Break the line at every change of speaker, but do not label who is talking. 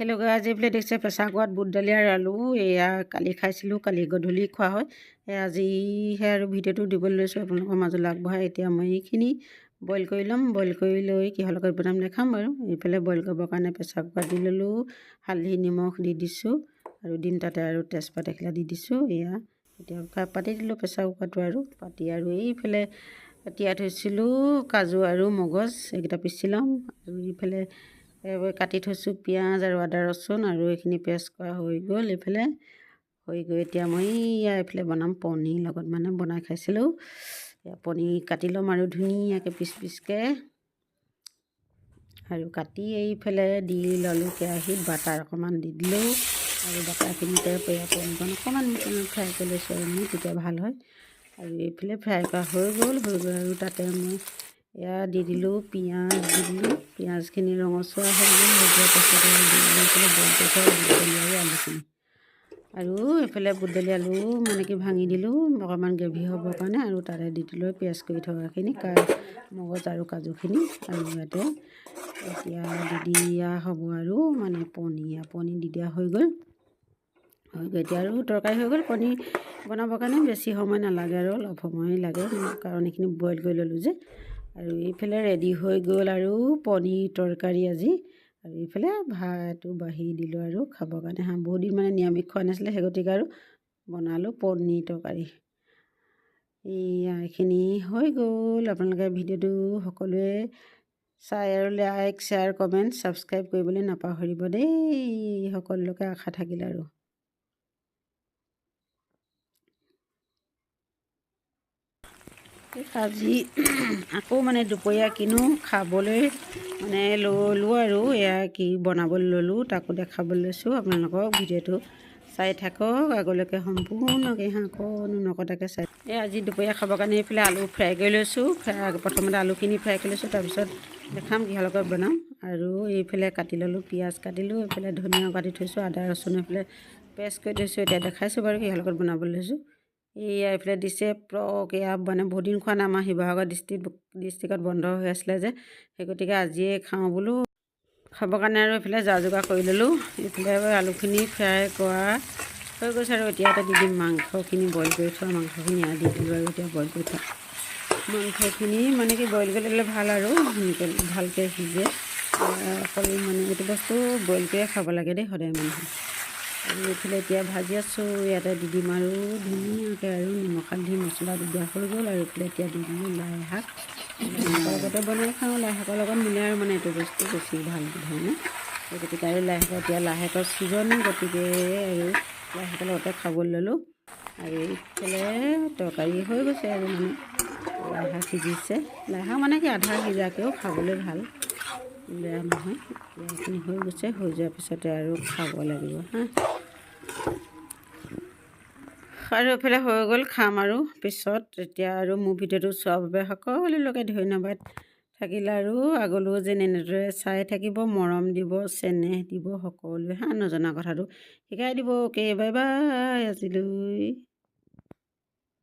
Hello গাজ এইফালে দেখিছে প্ৰেছাৰ কুকাৰত বুট দালি আৰু আলু এয়া কালি খাইছিলোঁ কালি গধূলি খোৱা হয়। এই আজিহে আৰু ভিডিঅ'টো দিবলৈ লৈছোঁ আপোনালোকৰ মাজলৈ আগবঢ়াই। এতিয়া মই এইখিনি বইল কৰি ল'ম। বইল কৰি লৈ কিহৰ লগত বনাম দেখাম বাৰু। এইফালে বইল কৰিবৰ কাৰণে প্ৰেছাৰ কুকাৰ দি ল'লোঁ হালধি নিমখ দি দিছোঁ আৰু দিম তাতে আৰু তেজপাত এখিলা দি দিছোঁ। এয়া এতিয়া পাতি দিলোঁ প্ৰেছাৰ কুকাৰটো আৰু। পাতি আৰু এইফালে তিয়াই থৈছিলোঁ কাজু আৰু মগজ এইকেইটা পিচি ল'ম। আৰু এইফালে কাটি থৈছোঁ পিঁয়াজ আৰু আদা ৰচুন আৰু এইখিনি পেষ্ট কৰা হৈ গ'ল। এইফালে হৈ গৈ এতিয়া মই এয়া এইফালে বনাম পনীৰ লগত মানে বনাই খাইছিলোঁ। পনীৰ কাটি ল'ম আৰু ধুনীয়াকৈ পিচ পিচকৈ। আৰু কাটি এইফালে দি ল'লোঁ কেৰাহীত বাটাৰ অকণমান দি দিলোঁ। আৰু বাটাৰখিনিতে পনীৰকণ অকণমান ফ্ৰাই কৰি লৈছোঁ আৰু মানে তেতিয়া ভাল হয়। আৰু এইফালে ফ্ৰাই কৰা হৈ গ'ল হৈ গ'ল আৰু তাতে মই এয়া দি দিলোঁ পিঁয়াজ দি দিলোঁ। পিঁয়াজখিনি ৰঙচুৱা আলুখিনি। আৰু এইফালে বুটদালি আলু মানে কি ভাঙি দিলোঁ অকণমান গ্ৰেভি হ'বৰ কাৰণে আৰু তাতে দি দিলোঁ পিঁয়াজ কৰি থকাখিনি কা মগজ আৰু কাজুখিনি। আৰু ইয়াতে এতিয়া দি দিয়া হ'ব আৰু মানে পনীৰ পনীৰ দি দিয়া হৈ গ'ল। হৈ গৈ এতিয়া আৰু তৰকাৰী হৈ গ'ল পনীৰ বনাবৰ কাৰণে বেছি সময় নালাগে আৰু অলপ সময় লাগে কাৰণ এইখিনি বইল কৰি ল'লোঁ যে। আৰু এইফালে ৰেডি হৈ গ'ল আৰু পনীৰ তৰকাৰী আজি। আৰু এইফালে ভাতো বাঢ়ি দিলোঁ আৰু খাবৰ কাৰণে। হাঁ বহুত দিন মানে নিৰামিষ খোৱা নাছিলে সেই গতিকে আৰু বনালোঁ পনীৰ তৰকাৰী। এয়া এইখিনি হৈ গ'ল। আপোনালোকে ভিডিঅ'টো সকলোৱে চাই আৰু লাইক শ্বেয়াৰ কমেণ্ট ছাবস্ক্ৰাইব কৰিবলৈ নাপাহৰিব দেই। সকলোকে আশা থাকিল আৰু। আজি আকৌ মানে দুপৰীয়া কিনো খাবলৈ মানে ল'লোঁ আৰু এয়া কি বনাবলৈ ল'লোঁ তাকো দেখাবলৈ লৈছোঁ। আপোনালোকক ভিডিঅ'টো চাই থাকক আগলৈকে সম্পূৰ্ণকৈ হাঁহকণো নকটাকৈ চাই এই আজি দুপৰীয়া খাবৰ কাৰণে এইফালে আলু ফ্ৰাই কৰি লৈছোঁ। ফ্ৰাই প্ৰথমতে আলুখিনি ফ্ৰাই কৰি লৈছোঁ তাৰপিছত দেখাম কিহৰ লগত বনাম। আৰু এইফালে কাটি ল'লোঁ পিঁয়াজ কাটিলোঁ এইফালে ধনিয়াও কাটি থৈছোঁ আদা ৰচুন এইফালে পেষ্ট কৰি থৈছোঁ এতিয়া দেখাইছোঁ বাৰু কিহৰ লগত বনাবলৈ লৈছোঁ। এয়া এইফালে দিছে প্ৰক এয়া মানে বহুত দিন খোৱা নাই আমাৰ শিৱসাগৰ ডিষ্ট্ৰিক্ট ডিষ্ট্ৰিক্টত বন্ধ হৈ আছিলে যে সেই গতিকে আজিয়ে খাওঁ বোলো। খাবৰ কাৰণে আৰু এইফালে যা যোগাৰ কৰি ল'লোঁ এইফালে আলুখিনি ফ্ৰাই কৰা হৈ গৈছে আৰু এতিয়া এটা দি দিম মাংসখিনি বইল কৰি থোৱা মাংসখিনি দি দিলোঁ আৰু এতিয়া বইল কৰি থোৱা। মাংসখিনি মানে কি বইল কৰি ল'লে ভাল আৰু ভালকৈ সিজে। অকল মানে এইটো বস্তু বইল কৰিয়ে খাব লাগে দেই সদায় মানুহে। এইফালে এতিয়া ভাজি আছোঁ ইয়াতে দি দিম আৰু ধুনীয়াকৈ আৰু নিমখ হালধি মছলা দি দিয়া হৈ গ'ল আৰু এইফালে এতিয়া দি দিলোঁ লাই শাক মাংসৰ লগতে বনাই খাওঁ লাই শাকৰ লগত মিলে আৰু মানে এইটো বস্তু বেছি ভাল ধৰণে। গতিকে আৰু লাই শাক এতিয়া লাই শাকৰ ছিজন গতিকে আৰু লাই শাকৰ লগতে খাবলৈ ল'লোঁ। আৰু এইফালে তৰকাৰী হৈ গৈছে আৰু মানে। লাই শাক সিজিছে। লাই শাক মানে কি আধা সিজাকৈও খাবলৈ ভাল। বেয়া নহয়। এইখিনি হৈ গৈছে হৈ যোৱাৰ পিছতে আৰু খাব লাগিব হা। আৰু এইফালে হৈ গ'ল খাম আৰু পিছত এতিয়া আৰু মোৰ ভিডিঅ'টো চোৱাৰ বাবে সকলোলৈকে ধন্যবাদ। থাকিলে আৰু আগলৈও যেন এনেদৰে চাই থাকিব মৰম দিব চেনেহ দিব সকলোৱে হা নজনা কথাটো শিকাই দিব। অ'কে বাই বাই আজিলৈ।